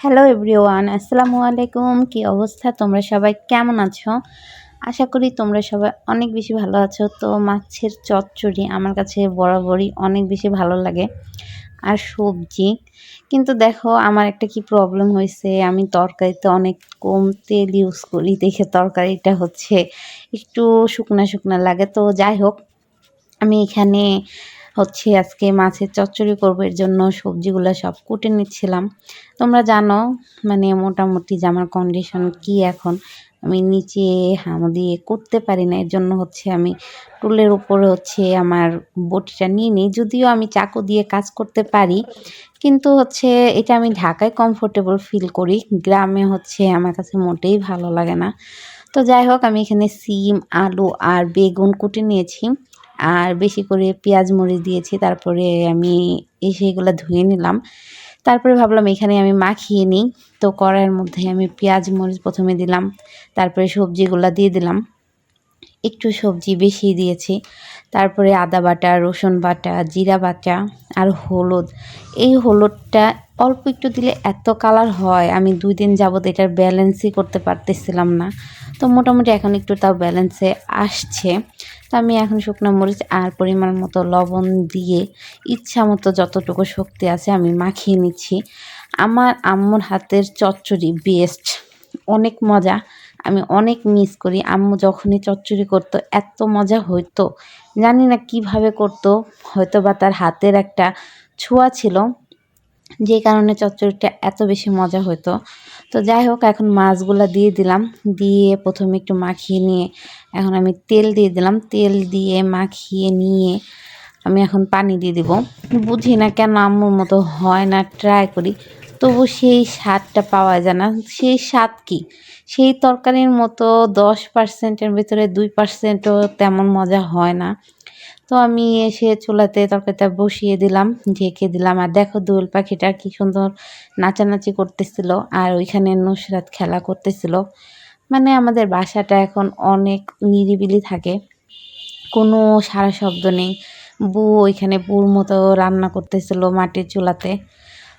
Hello everyone আসসালামু আলাইকুম। কি অবস্থা? তোমরা সবাই কেমন আছো? আশা করি তোমরা সবাই অনেক বেশি ভালো আছো। তো মাছের চচ্চড়ি আমার কাছে বরাবরই অনেক বেশি ভালো লাগে। আর সবজি। কিন্তু দেখো, আমার একটা কি প্রবলেম হয়েছে? আমি তরকারিতে অনেক কম তেল ইউজ করি। দেখে তরকারিটা হচ্ছে একটু শুকনা শুকনা লাগে। তো যাই হোক, আমি এখানে হচ্ছে আজকে মাছের চচ্চড়ি করব, এর জন্য সবজিগুলো সব কুটে নিচ্ছিলাম। তোমরা জানো মানে মোটামুটি যে আমার কন্ডিশন কি এখন, আমি নিচে হাম দিয়ে করতে পারি না, এর জন্য হচ্ছে আমি টুলের উপরে হচ্ছে আমার বটিটা নিয়ে নিই, যদিও আমি চাকু দিয়ে কাজ করতে পারি, কিন্তু হচ্ছে এটা আমি ঢাকায় কমফোর্টেবল ফিল করি, গ্রামে হচ্ছে আমার কাছে মোটেই ভালো লাগে না। তো যাই হোক, আমি এখানে সিম, আলু আর বেগুন কুটে নিয়েছি। আর বেশি করে পেঁয়াজ মরিচ দিয়েছি, তারপরে আমি এই সেইগুলো ধুয়ে নিলাম। তারপরে ভাবলাম এখানে আমি মাখিয়ে নিই, তো কড়াইয়ের মধ্যে আমি পেঁয়াজ মরিচ প্রথমে দিলাম, তারপরে সবজিগুলো দিয়ে দিলাম। একটু সবজি বেশি দিয়েছি, তারপরে আদা বাটা, রসুন বাটা, জিরা বাটা আর হলুদ। এই হলুদটা অল্প একটু দিলে এত কালার হয়, আমি দুই দিন যাবত এটার ব্যালেন্সই করতে পারতেছিলাম না। তো মোটামুটি এখন একটু তাও ব্যালেন্সে আসছে। তো আমি এখন শুকনো মরিচ আর পরিমাণ মতো লবণ দিয়ে ইচ্ছা মতো যতটুকু শক্তি আছে আমি মাখিয়ে নিচ্ছি। আমার আম্মুর হাতের চচ্চড়ি বেস্ট অনেক মজা। আমি অনেক মিস করি। আম্মু যখনই চচ্চড়ি করতো, এত মজা হইতো। জানি না কীভাবে করতো হয়তো বা তার হাতের একটা ছোঁয়া ছিল। যে কারণে চচ্চড়িটা এত বেশি মজা হতো তো যাই হোক, এখন মাছগুলো দিয়ে দিলাম। দিয়ে প্রথমে একটু মাখিয়ে নিয়ে এখন আমি তেল দিয়ে দিলাম। তেল দিয়ে মাখিয়ে নিয়ে আমি এখন পানি দিয়ে দিব। বুঝি না কেন আম্মুর মতো হয় না ট্রাই করি। তবু সেই স্বাদটা পাওয়া যায় না। সেই স্বাদ কি? সেই তরকারির মতো দশ পার্সেন্টের ভিতরে দুই পার্সেন্টও তেমন মজা হয় না। তো আমি এসে চুলাতে তরকারিটা বসিয়ে দিলাম, ঢেকে দিলাম। আর দেখো দোয়েল পাখিটা কি সুন্দর নাচানাচি করতেছিল আর ওইখানে নুসরাত খেলা করতেছিল। মানে আমাদের বাসাটা এখন অনেক নিরিবিলি থাকে, কোনো সারা শব্দ নেই। বউ ওইখানে বুর মতো রান্না করতেছিল মাটির চুলাতে।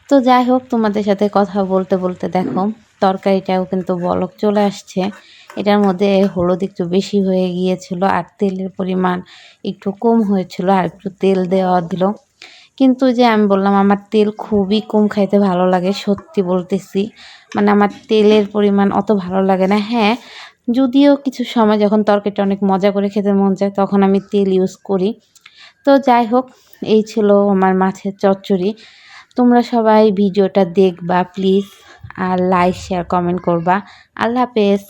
তো যাই হোক, তোমাদের সাথে কথা বলতে বলতে দেখো, তরকারিটাও কিন্তু বলক চলে আসছে। এটার মধ্যে হলুদ একটু বেশি হয়ে গিয়েছিল আর তেলের পরিমাণ একটু কম হয়েছিল আর একটু তেল দেওয়া দিল। কিন্তু যে আমি বললাম, আমার তেল খুবই কম খাইতে ভালো লাগে, সত্যি বলতেছি। মানে আমার তেলের পরিমাণ অত ভালো লাগে না। হ্যাঁ যদিও কিছু সময় যখন তরকারিটা অনেক মজা করে খেতে মন যায়, তখন আমি তেল ইউজ করি। তো যাই হোক, এই ছিল আমার মাছের চচ্চড়ি। তোমরা সবাই ভিডিওটা দেখবা প্লিজ আর লাইক শেয়ার কমেন্ট করবা। আল্লাহ হাফেজ।